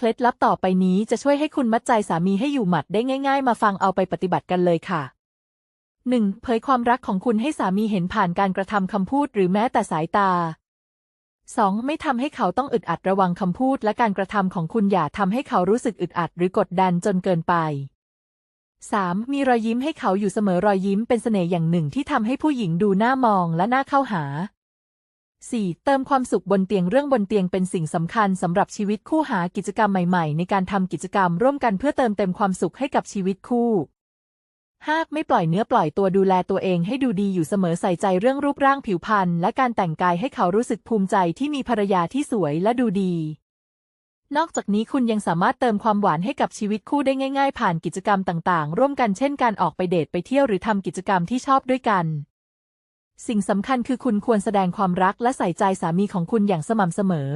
เคล็ดลับต่อไปนี้จะช่วยให้คุณมัดใจสามีให้อยู่หมัดได้ง่ายๆ มาฟังเอาไปปฏิบัติกันเลยค่ะ 1. เผยความรักของคุณให้สามีเห็นผ่านการกระทำคำพูดหรือแม้แต่สายตา 2. ไม่ทำให้เขาต้องอึดอัดระวังคำพูดและการกระทำของคุณอย่าทำให้เขารู้สึกอึดอัดหรือกดดันจนเกินไป 3. มีรอยยิ้มให้เขาอยู่เสมอรอยยิ้มเป็นเสน่ห์อย่างหนึ่งที่ทำให้ผู้หญิงดูน่ามองและน่าเข้าหา 4. เติมความสุขบนเตียงเรื่องบนเตียงเป็นสิ่งสำคัญสำหรับชีวิตคู่หากิจกรรมใหม่ๆ ในการทำกิจกรรมร่วมกันเพื่อเติมเต็มความสุขให้กับชีวิตคู่ 5. ไม่ปล่อยเนื้อปล่อยตัวดูแลตัวเองให้ดูดีอยู่เสมอใส่ใจเรื่องรูปร่างผิวพรรณและการแต่งกายให้เขารู้สึกภูมิใจที่มีภรรยาที่สวยและดูดี นอกจากนี้คุณยังสามารถเติมความหวานให้กับชีวิตคู่ได้ง่าย ๆ ผ่านกิจกรรมต่างๆ ร่วมกันเช่นการออกไปเดทไปเที่ยวหรือทำกิจกรรมที่ชอบด้วยกัน สิ่งสำคัญคือคุณควรแสดงความรักและใส่ใจสามีของคุณอย่างสม่ำเสมอ